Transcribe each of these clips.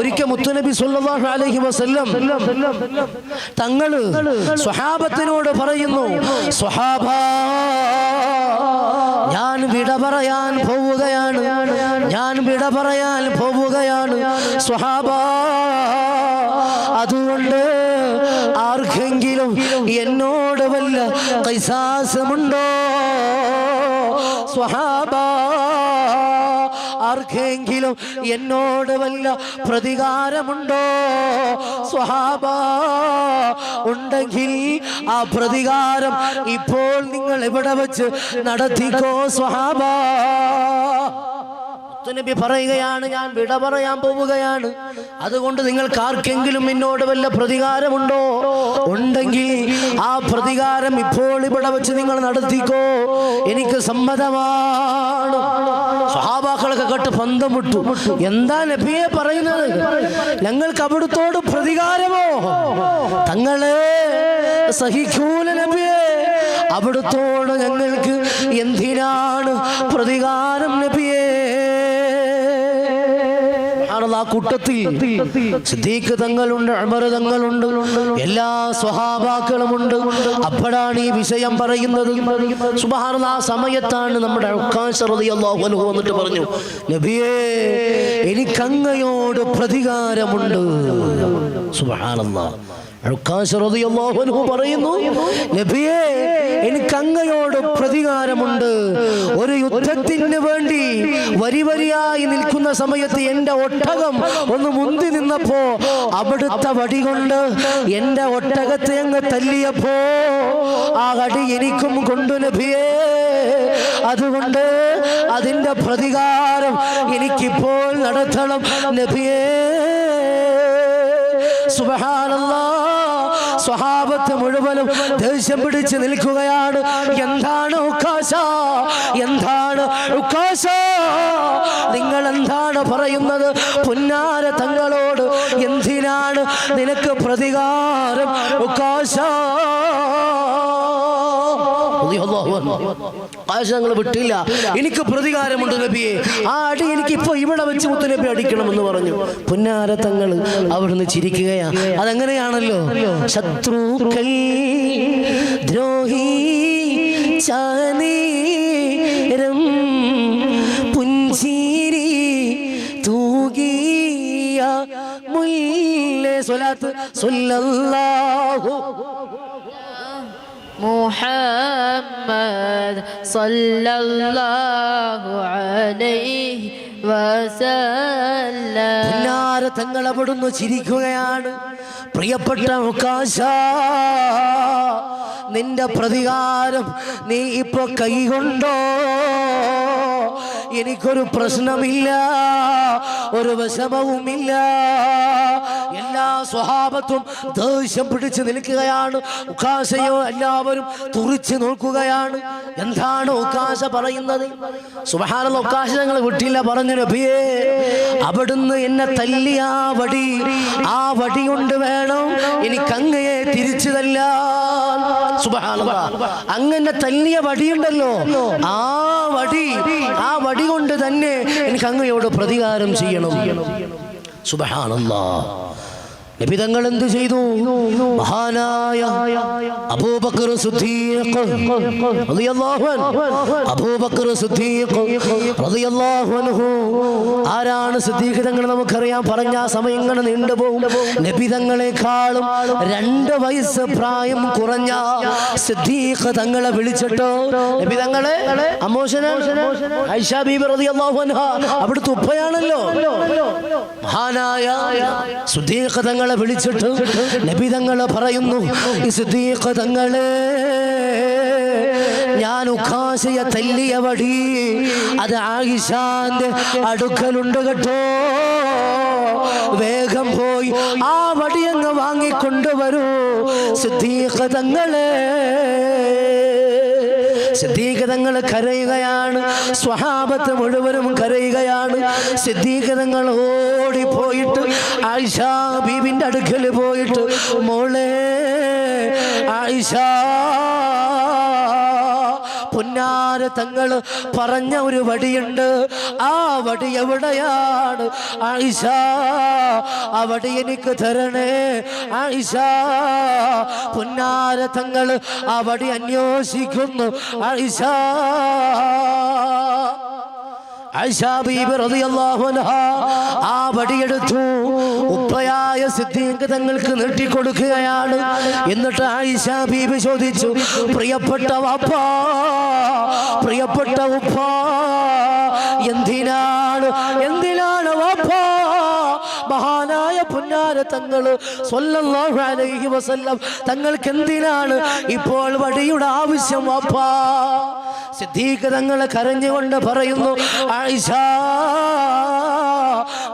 ഒരിക്കൽ മുത്തുനബി സല്ലല്ലാഹു അലൈഹി വസല്ലം തങ്ങൾ സ്വഹാബത്തിനോട് പറയുന്നു സ്വഹാബ ഞാൻ വിട പറയാൻ പോവുകയാണ് ഞാൻ വിട പറയാൻ പോവുകയാണ് സ്വഹാബ അതുകൊണ്ട് ആർക്കെങ്കിലും എന്നോട് വല്ല കൈസാസമുണ്ടോ? സ്വഹാബ ആർക്കെങ്കിലും എന്നോട് വല്ല പ്രതികാരമുണ്ടോ? സ്വഹാബ ഉണ്ടെങ്കിൽ ആ പ്രതികാരം ഇപ്പോൾ നിങ്ങൾ എവിടെ വെച്ച് നടത്തിക്കോ സ്വഹാബ. നബി പറയുകയാണ് ഞാൻ വിട പറയാൻ പോവുകയാണ്. അതുകൊണ്ട് നിങ്ങൾക്ക് ആർക്കെങ്കിലും എന്നോട് വല്ല പ്രതികാരമുണ്ടോ? ഉണ്ടെങ്കിൽ ആ പ്രതികാരം ഇപ്പോൾ ഇവിടെ വെച്ച് നിങ്ങൾ നടത്തിക്കോ. എനിക്ക് സമ്മതമാണ്. സ്വഹാബാക്കളൊക്കെ കേട്ട് പന്തം വിട്ടു. എന്താ നബിയെ പറയുന്നത്? ഞങ്ങൾക്ക് അവിടുത്തോട് പ്രതികാരമോ? തങ്ങളെ സഹിക്കൂല നബിയെ. അവിടുത്തോട് ഞങ്ങൾക്ക് എന്തിനാണ് പ്രതികാരം നബിയേ? ആ കൂട്ടത്തിൽ സിദ്ദീഖ് തങ്ങളുണ്ട് അമർ തങ്ങളുണ്ട് എല്ലാ സ്വഹാബാക്കളുമുണ്ട്. അപ്പോഴാണ് ഈ വിഷയം പറയുന്നത്. സുബഹാനുള്ള ആ സമയത്താണ് നമ്മുടെ വന്നിട്ട് പറഞ്ഞു നബിയേ എനിക്കങ്ങയോട് പ്രതികാരമുണ്ട്. അൻഹു പറയുന്നു എനിക്ക് അങ്ങയോട് പ്രതികാരമുണ്ട്. ഒരു യുദ്ധത്തിന് വേണ്ടി വരി വരിയായി നിൽക്കുന്ന സമയത്ത് എന്റെ ഒട്ടകം ഒന്ന് മുന്തി നിന്നപ്പോ അവിടുത്തെ വടി കൊണ്ട് എന്റെ ഒട്ടകത്തെ അങ്ങ് തല്ലിയപ്പോ ആ അടി എനിക്കും കൊണ്ടു നബിയേ. അതുകൊണ്ട് അതിന്റെ പ്രതികാരം എനിക്കിപ്പോൾ നടത്തണം നബിയേ. സുബഹാനല്ലാ. സ്വഹാബത്ത് മുഴുവനും ദേഷ്യം പിടിച്ച് നിൽക്കുകയാണ്. എന്താണ് ഉക്കാശ? എന്താണ് ഉക്കാശ? നിങ്ങൾ എന്താണ് പറയുന്നത്? പുന്നാര തങ്ങളോട് എന്തിനാണ് നിനക്ക് പ്രതികാരം? ഉക്കാശ ആയിഷ ഞങ്ങൾ വിട്ടില്ല. എനിക്ക് പ്രതികാരമുണ്ട് നബിയെ. ആ അടി എനിക്ക് ഇപ്പൊ ഇവിടെ വെച്ച് മുത്തുനബി അടിക്കണമെന്ന് പറഞ്ഞു. പുന്നാര തങ്ങൾ അവിടുന്ന് ചിരിക്കുകയാ. അതെങ്ങനെയാണല്ലോ? ശത്രുക്കൾ ദ്രോഹി ചാനീരം പുഞ്ചീരി തൂകിയ മുല്ലേ സ്വലാത്ത് സ്വല്ലല്ലാഹു മുഹ صلى الله عليه وسلم പുന്നാര തങ്ങൾ അവിടുന്ന് ചിരിക്കുകയാണ് പ്രിയപ്പെട്ട മുക്കാശ നിന്റെ പ്രതികാരം നീ ഇപ്പൊ കൈകൊണ്ടോ എനിക്കൊരു പ്രശ്നമില്ല ഒരു വിഷമവുമില്ല. എല്ലാ സ്വഭാവത്തും ദേഷ്യം പിടിച്ചു നിൽക്കുകയാണ്. ഉക്കാശയോ എല്ലാവരും തുറിച്ചു നോക്കുകയാണ്. എന്താണ് ഉക്കാശ പറയുന്നത്? സുബഹാനുള്ള ഉക്കാശ ഞങ്ങൾ വിട്ടില്ല. പറഞ്ഞു നബിയേ അവിടുന്ന് എന്നെ തല്ലിയ ആ വടി ആ വടി കൊണ്ട് വേണം എനിക്ക് അങ്ങയെ തിരിച്ചു തല്ലാൻ. അങ്ങനെ തല്ലിയ വടിയുണ്ടല്ലോ. ആ വടി ആ വടി കൊണ്ട് തന്നെ എനിക്ക് അങ്ങയോട് പ്രതികാരം ചെയ്യണം. സുബഹാനല്ലാ. നബിതങ്ങൾ എന്ത് ചെയ്തു? മഹാനായ അബൂബക്കർ അബൂബക്കർ ആരാണ് സിദ്ദീഖ് തങ്ങൾ നമുക്കറിയാം. പറഞ്ഞ ആ സമയങ്ങൾ നീണ്ടുപോകും നബിതങ്ങളെക്കാളും രണ്ട് വയസ്സ് പ്രായം കുറഞ്ഞ സിദ്ദീഖ് തങ്ങളെ വിളിച്ചിട്ടോ നബിതങ്ങളെ അമോശനാണ് ഐഷ ബീബി റളിയല്ലാഹു അൻഹ. അവിടുത്തെ ഉപ്പയാണല്ലോ. മഹാനായ സുദ്ദീഖ് തങ്ങളെ വിളിച്ചിട്ട് നബി തങ്ങളെ പറയുന്നു തങ്ങളെ ഞാൻ ഉഖാശയ തല്ലിയ വടി അത് ആയിഷാന്റെ അടുക്കലുണ്ട് കേട്ടോ. വേഗം പോയി ആ വടിയങ്ങ് വാങ്ങിക്കൊണ്ടുവരൂ സിദ്ദീഖ് തങ്ങളെ സിദ്ധീകതങ്ങൾ കരയുകയാണ്. സ്വഹാബത്ത് മുഴുവനും കരയുകയാണ്. സിദ്ധീകതങ്ങൾ ഓടിപ്പോയിട്ട് ആയിഷ ബീബിന്റെ അടുക്കൽ പോയിട്ട് മോളെ ആയിഷ പുന്നാര തങ്ങൾ പറഞ്ഞ ഒരു വടിയുണ്ട്. ആ വടി എവിടെയാണ്? ആയിഷ ആ വടി എനിക്ക് തരണേ. ആയിഷ പുന്നാര തങ്ങൾ ആ വടി അന്വേഷിക്കുന്നു. ആയിഷ. ആ വടിയെടുത്തു ഉപ്പയായ സിദ്ദീഖ് തങ്ങൾക്ക് നീട്ടിക്കൊടുക്കുകയാണ്. എന്നിട്ട് ആയിഷ ബീബി ചോദിച്ചു പ്രിയപ്പെട്ട വാപ്പ പ്രിയപ്പെട്ട ഉപ്പ എന്തിനാണ് എന്തിനാണ് വാപ്പ? മഹാനായ പുന്നാര തങ്ങൾ അലൈഹി വസല്ലം തങ്ങൾക്ക് എന്തിനാണ് ഇപ്പോൾ വടിയുടെ ആവശ്യം വാപ്പാ? സിദ്ദീഖ് തങ്ങൾ കരഞ്ഞുകൊണ്ട് പറയുന്നു ആയിഷ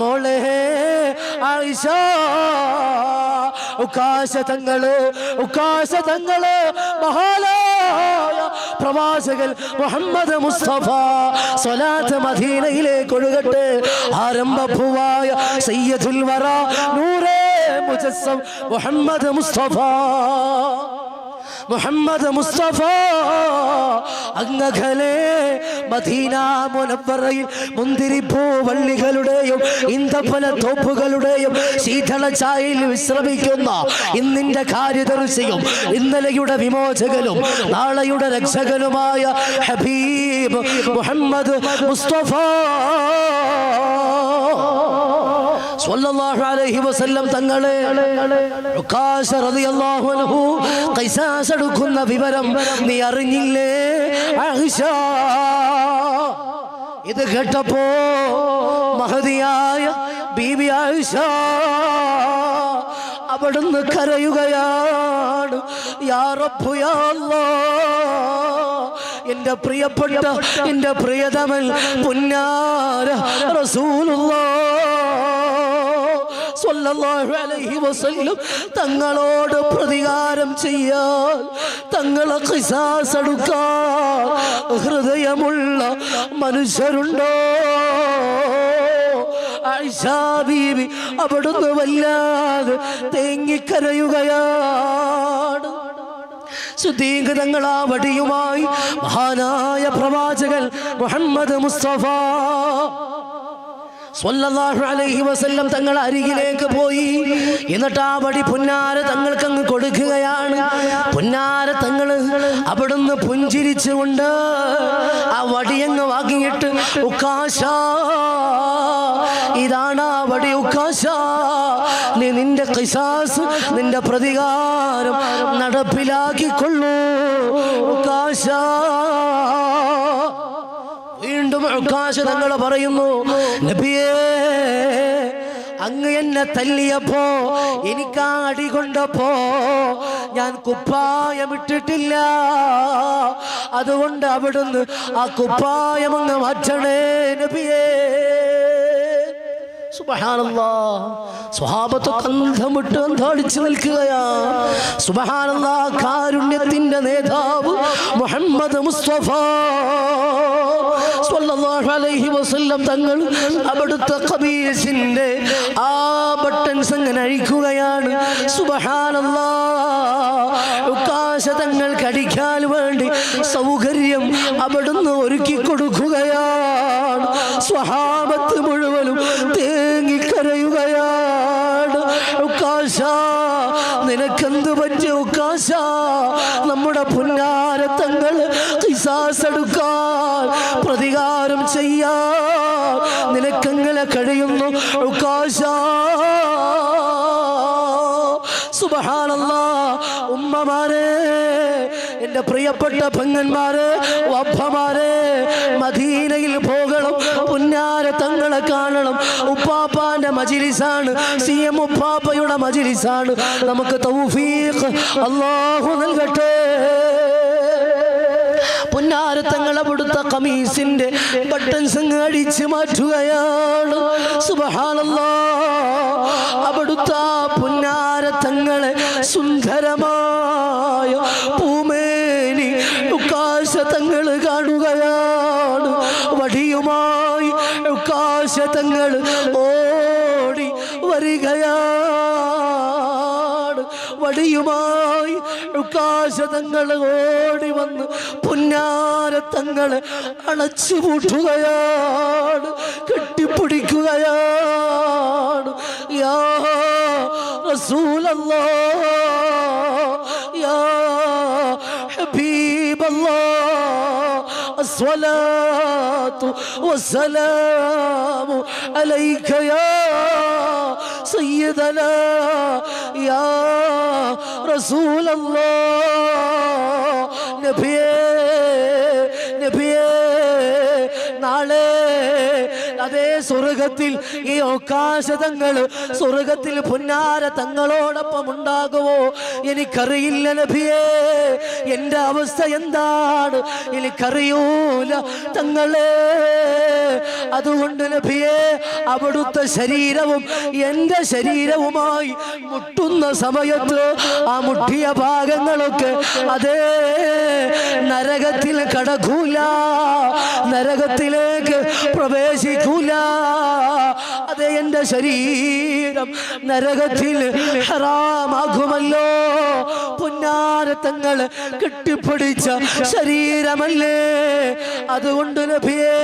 മോളെ ആയിഷ ഉക്കാശതങ്ങൾ തങ്ങൾ ഉക്കാശ തങ്ങൾ മഹാനായ പ്രവാചകൻ മുഹമ്മദ് മുസ്തഫ സ്വലാത്ത് മദീനയിലേക്ക് ഒഴുകട്ടെ. ആരംഭഭുവായ സയ്യദുൽ വറ നൂറേ മുജസ്സം മുഹമ്മദ് മുസ്തഫ. മുഹമ്മദ് മുസ്തഫ. അങ്ങകലെ മദീന മുനപ്പറയിൽ മുന്തിരിപ്പൂ വള്ളികളുടെയും ഇന്ദഫല തോപ്പുകളുടെയും ശീതള ചായയിൽ വിശ്രമിക്കുന്ന ഇന്നിന്റെ കാര്യദർശിയും ഇന്നലെയുടെ വിമോചകനും നാളെയുടെ രക്ഷകനുമായ ഹബീബ് മുഹമ്മദ് മുസ്തഫ. സ്വല്ലല്ലാഹു അലൈഹി വസല്ലം തങ്ങളെ ഉക്കാശ റളിയല്ലാഹു അൻഹു ഖൈസാസ് എടുക്കുന്ന വിവരം നീ അറിഞ്ഞില്ലേ? ആയിഷ ഇത് കേട്ടപ്പോ മഹതിയായ ബീബി ആയിഷ അവിടുന്ന് കരയുകയാണ്. യാ റബ്ബു യാ അല്ലാഹ് എന്റെ പ്രിയപ്പെട്ട എന്റെ പ്രിയതമൻ പുന്നാര അലൈഹി വസല്ലം തങ്ങളോട് പ്രതികാരം ചെയ്യാൻ തങ്ങളെ ഖിസാസ് എടുക്കാൻ ഹൃദയമുള്ള മനുഷ്യരുണ്ടോ? ബീവി അവിടുന്ന് വല്ലാതെ തേങ്ങിക്കരയുകയാണ്. ശുദ്ധീകൃതങ്ങളാ വടിയുമായി മഹാനായ പ്രവാചകൻ മുഹമ്മദ് മുസ്തഫ അലൈഹി വസല്ലം തങ്ങൾ അരികിലേക്ക് പോയി. എന്നിട്ട് ആ വടി പുന്നാര തങ്ങൾക്ക് അങ്ങ് കൊടുക്കുകയാണ്. പുന്നാര തങ്ങൾ അവിടുന്ന് പുഞ്ചിരിച്ചുകൊണ്ട് ആ വടിയങ്ങ് വാങ്ങിയിട്ട് ഉക്കാശ ഇതാണ് ആ വടി ഉക്കാശ നീ നിന്റെ കിസാസ് നിന്റെ പ്രതികാരം നടപ്പിലാക്കിക്കൊള്ളൂ. ഉക്കാശ. വീണ്ടും തങ്ങൾ പറയുന്നു. നബിയേ അങ്ങ് എന്നെ തല്ലിയപ്പോ എനിക്ക് ആ അടി കൊണ്ടപ്പോ ഞാൻ കുപ്പായം ഇട്ടിട്ടില്ല അതുകൊണ്ട് അവിടുന്ന് ആ കുപ്പായം അങ്ങ് മാറ്റണേ നബിയേ. സുബഹാനല്ലാ. സ്വഹാബത്ത് കന്ധം വിട്ട് അന്താളിച്ചു നിൽക്കുകയാ. നേതാവ് മുഹമ്മദ് മുസ്തഫ. തങ്ങൾ അവിടുത്തെ ആ ബട്ടൺസ് അങ്ങനെ അഴിക്കുകയാണ്. സുബഹാനല്ലാ. ഉക്കാശ തങ്ങൾ കടിക്കാൻ വേണ്ടി സൗകര്യം അവിടുന്ന് ഒരുക്കി കൊടുക്കുകയാണ്. സ്വഹാബത്ത് മുഴുവനും തേങ്ങിക്കരയുകയാണ്. ഉക്കാശ നിനക്കെന്ത് പറ്റിയ ഉക്കാശ? നമ്മുടെ പുന്നാരത്തങ്ങൾ എടുക്കാൻ പ്രതികാരം ചെയ്യാൻ നിനക്കെങ്ങനെ കഴിയുന്നു ഉക്കാശ? ഉമ്മമാരെ എന്റെ പ്രിയപ്പെട്ട പെങ്ങന്മാരെ വപ്പമാരെ മദീനയിൽ പോകണം പുന്നാര തങ്ങളെ കാണണം. ഉപ്പാപ്പാന്റെ മജിലിസാണ് സി എം ഉപ്പാപ്പയുടെ മജിലിസാണ്. നമുക്ക് തൗഫീഖ് അള്ളാഹു നൽകട്ടെ. പുന്നാരത്തങ്ങൾ കൊടുത്ത കമീസിന്റെ ബട്ടൺസ് അടിച്ചു മാറ്റുകയാണ്. സുബഹാനല്ലാ. അവിടുത്തെ പുന്നാരത്തങ്ങളെ സുന്ദരമായ ഉക്കാശതങ്ങൾ ഓടി വന്ന് പുന്നാരത്തങ്ങളെ അണച്ചു പൂട്ടുകയാണ് കെട്ടിപ്പിടിക്കുകയാണ് യാ റസൂലല്ലാ യാ ഹബീബല്ലാ الصلاة والسلام عليك يا سيدنا يا رسول الله. نبي സ്വർഗത്തിൽ ഈ അവകാശതങ്ങൾ സ്വർഗത്തിൽ പുന്നാര തങ്ങളോടൊപ്പം ഉണ്ടാകുമോ എനിക്കറിയില്ല നബിയേ. എന്റെ അവസ്ഥ എന്താണ്? എനിക്കറിയൂല തങ്ങളെ. അതുകൊണ്ട് നബിയേ അവിടുത്തെ ശരീരവും എന്റെ ശരീരവുമായി മുട്ടുന്ന സമയത്ത് ആ മുട്ടിയ ഭാഗങ്ങളൊക്കെ അതേ നരകത്തിൽ കടക്കൂല നരകത്തിലേക്ക് പ്രവേശിക്കൂല. അതെ എന്റെ ശരീരം നരകത്തിൽ ഹറാമാകുമല്ലോ. പുന്നാരത്തങ്ങൾ കെട്ടിപ്പിടിച്ച ശരീരമല്ലേ? അതുകൊണ്ട് ലഭിയേ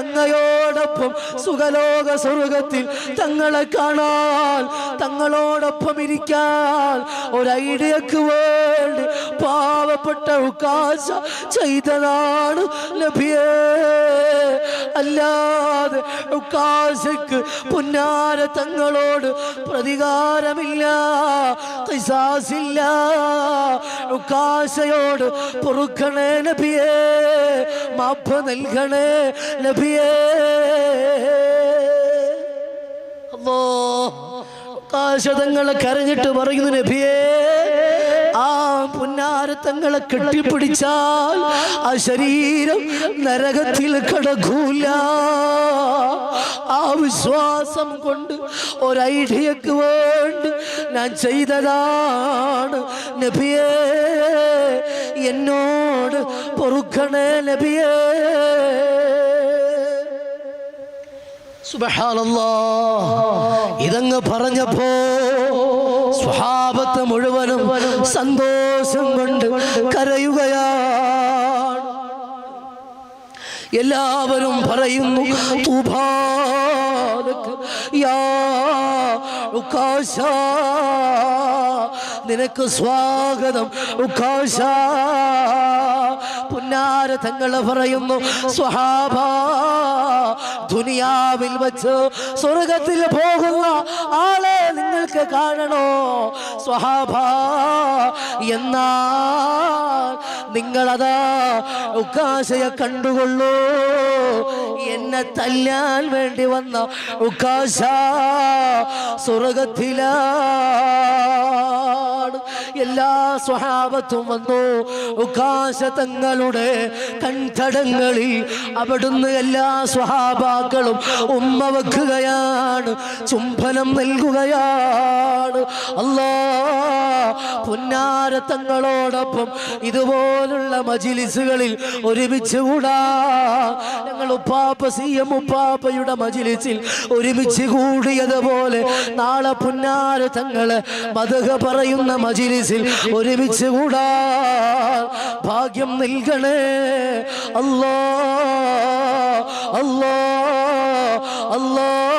അങ്ങയോടൊപ്പം സുഖലോക സ്വർഗത്തിൽ തങ്ങളെ കാണാൻ തങ്ങളോടൊപ്പം ഇരിക്കാൻ ഒരു ഐഡിയക്ക് വേണ്ടി പാവപ്പെട്ട ഉക്കാശ ചെയ്തതാണ് ലഭിയേ അല്ലാതെ ഉക്കാശക്ക് പുന്നാര തങ്ങളോട് പ്രതികാരമില്ല കൈസാസില്ല. പൊറുക്കണേ നബിയേ മാപ്പ് നൽകണേ നബിയേ. അല്ലോ കാശതങ്ങളെ കരഞ്ഞിട്ട് പറയുന്നു നബിയേ. ആ പുന്നാരത്തങ്ങളെ കെട്ടിപ്പിടിച്ചാൽ ആ ശരീരം നരകത്തിൽ കടകൂല ആ വിശ്വാസം കൊണ്ട് ഒരൈഡിയക്ക് വേണ്ടി ഞാൻ ചെയ്തതാണ്. നബിയേ എന്നോട് പൊറുക്കണേ നബിയേ. സുബ്ഹാനല്ലാ. ഇതങ്ങ് പറഞ്ഞപ്പോ സ്വഹാബത്ത് മുഴുവനും സന്തോഷം കൊണ്ട് കരയുകയാണ്. എല്ലാവരും പറയുന്നു യാ നിനക്ക് സ്വാഗതം. ഉക്കാശ പുന്നാര തങ്ങളെ പറയുന്നു സ്വഹാബ ദുനിയാവിൽ വച്ച് സ്വർഗത്തിൽ പോകുന്ന ആളെ നിങ്ങൾക്ക് കാണണോ? സ്വഹാബ എന്നാ നിങ്ങളതാ ഉക്കാശയെ കണ്ടുകൊള്ളൂ. എന്നെ തല്ലാൻ വേണ്ടി വന്ന ഉക്കാശ സ്വർഗത്തിലാണ് എല്ലാ സ്വഭാവത്തും വന്നു. ഉക്കാശ തങ്ങളുടെ കൺതടങ്ങളിൽ അവിടുന്ന് എല്ലാ സ്വഹാബാക്കളും ഉമ്മ വെക്കുകയാണ്. ചുംബനം നൽകുകയാണ്. അല്ലാ പുന്നാരത്തങ്ങളോടൊപ്പം ഇതുപോലുള്ള മജിലിസുകളിൽ ഒരുമിച്ച് കൂടാ. ഞങ്ങൾ ഉപ്പാപ്പ സി എം ഉപ്പാപ്പയുടെ മജിലിസിൽ ഒരുമിച്ച് കൂടിയതുപോലെ നാളെ പുന്നാര തങ്ങൾ മതക പറയുന്ന മജിലിസിൽ ഒരുമിച്ച് കൂടാ. ഭാഗ്യം നൽകണേ. അല്ലോ അല്ലോ അല്ലാ.